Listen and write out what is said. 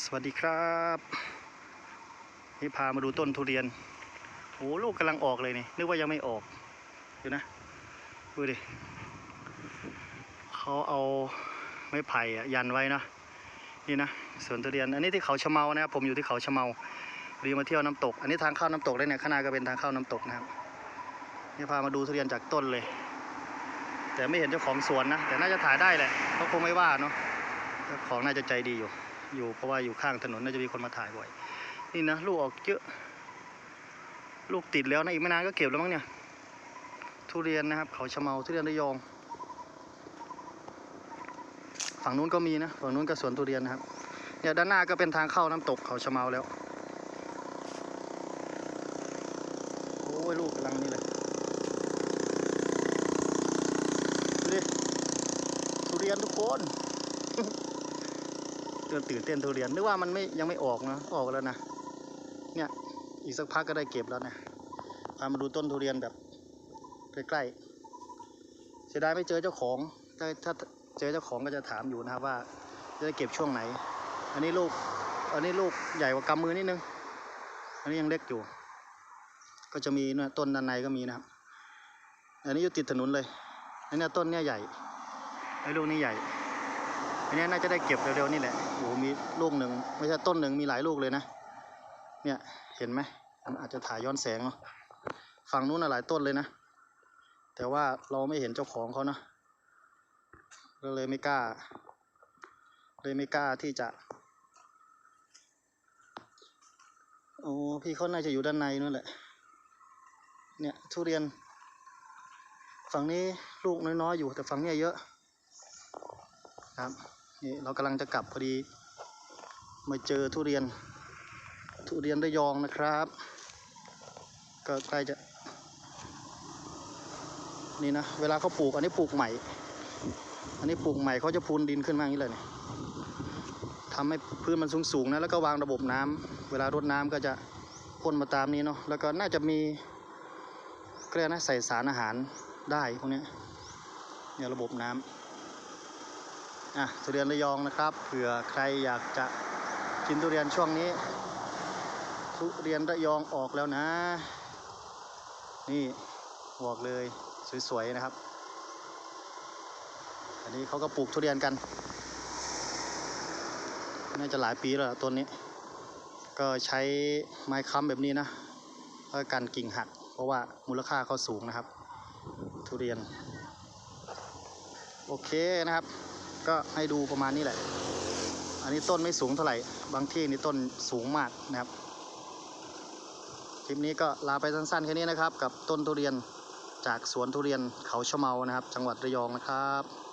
สวัสดีครับ นี่พามาดูต้นทุเรียนโอ้ลูกกำลังออกเลยนี่นึกว่ายังไม่ออกดูนะดูดิเขาเอาไม้ไผ่ยันไว้นะนี่นะสวนทุเรียน อันนี้ที่เขาชะเมานะครับผมอยู่ที่เขาชะเมารีมาเที่ยวน้ำตก อันนี้ทางเข้าน้ำตกเลยเนี่ยข้างหน้าก็เป็นทางเข้าน้ำตกนะครับนี่พามาดูทุเรียนจากต้นเลย แต่ไม่เห็นเจ้าของสวนนะแต่น่าจะถ่ายได้แหละเขาคงไม่ว่าเนาะเจ้าของน่าจะใจดีอยู่ อยู่เพราะว่าอยู่ข้างถนนน่าจะมีคนมาถ่ายบ่อย นี่นะลูกออกเยอะ ลูกติดแล้วนะอีกไม่นานก็เก็บแล้วมั้งเนี่ย ทุเรียนนะครับ เขาชะเมาทุเรียนระยอง ฝั่งนู้นก็มีนะฝั่งนู้นก็สวนทุเรียนนะครับเนี่ยด้านหน้าก็เป็นทางเข้าน้ำตกเขาชะเมาแล้วโอ้ยลูกกำลังนี่เลยดูดิทุเรียนทุกคน ตื่นเต้นทุเรียนนึกว่ามันไม่ยังไม่ออกนะออกแล้วนะเนี่ยอีกสักพักก็ได้เก็บแล้วนะพามาดูต้นทุเรียนแบบใกล้ๆเสียดายไม่เจอเจ้าของถ้าถ้าเจอเจ้าของก็จะถามอยู่นะครับว่าจะได้เก็บช่วงไหน อันนี้ลูกอันนี้ลูกใหญ่กว่ากำมือนิดนึง อันนี้ยังเล็กอยู่ ก็จะมีต้นด้านในก็มีนะครับอันนี้อยู่ติดถนนเลยอันนี้ต้นเนี้ยใหญ่ไอ้ลูกนี้ใหญ่ อันนี้น่าจะได้เก็บเร็วๆนี่แหละโอ้โหมีลูกหนึ่งไม่ใช่ต้นหนึ่งมีหลายลูกเลยนะ เนี่ยเห็นไหมมันอาจจะถ่ายย้อนแสงเนาะฝั่งนู้นน่ะหลายต้นเลยนะ แต่ว่าเราไม่เห็นเจ้าของเขานะก็เลยไม่กล้า เลยไม่กล้าที่จะโอ้พี่เขาน่าจะอยู่ด้านในนู่นแหละ เนี่ยทุเรียน ฝั่งนี้ลูกน้อยๆอยู่แต่ฝั่งนี้เยอะครับ นี่เรากำลังจะกลับพอดี มาเจอทุเรียน ทุเรียนระยองนะครับ ก็ใกล้จะ นี่นะ เวลาเขาปลูกอันนี้ปลูกใหม่ อันนี้ปลูกใหม่เขาจะพูนดินขึ้นมาอย่างนี้เลยเนี่ยทำให้พื้นมันสูงๆนะแล้วก็วางระบบน้ำเวลารดน้ำก็จะพ่นมาตามนี้เนาะแล้วก็น่าจะมีเรียกนะใส่สารอาหารได้พวกนี้เนี่ยระบบน้ำ อะทุเรียนระยองนะครับเผื่อใครอยากจะกินทุเรียนช่วงนี้ ทุเรียนระยองออกแล้วนะ นี่บอกเลยสวยๆนะครับ อันนี้เขาก็ปลูกทุเรียนกันน่าจะหลายปีแล้วต้นนี้ ก็ใช้ไม้ค้ำแบบนี้นะเพื่อกันกิ่งหัก เพราะว่ามูลค่าเขาสูงนะครับ ทุเรียน โอเคนะครับ ก็ให้ดูประมาณนี้แหละ อันนี้ต้นไม่สูงเท่าไหร่ บางที่นี่ต้นสูงมากนะครับ คลิปนี้ก็ลาไปสั้นๆแค่นี้นะครับ กับต้นทุเรียนจากสวนทุเรียนเขาชะเมานะครับ จังหวัดระยองนะครับ